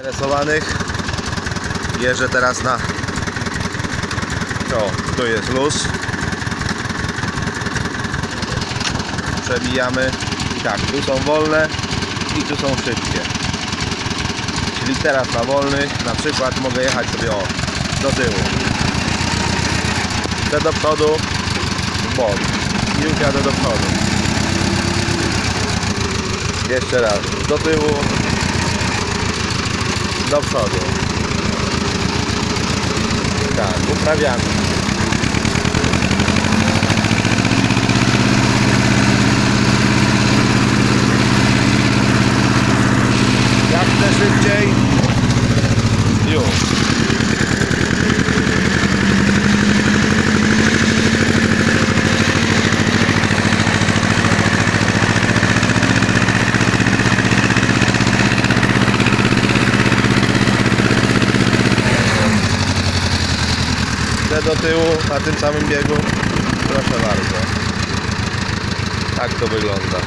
Interesowanych. Jeżdżę teraz na o, tu jest luz. Przebijamy. I tak, tu są wolne i tu są szybkie. Czyli teraz na wolnych na przykład mogę jechać sobie o, do tyłu. Chcę do przodu. W bok już jadę do przodu. Jeszcze raz. Do tyłu do przodu. Tak, uprawiamy. Jak chcę szybciej, już. Do tyłu na tym samym biegu. Proszę bardzo. Tak to wygląda.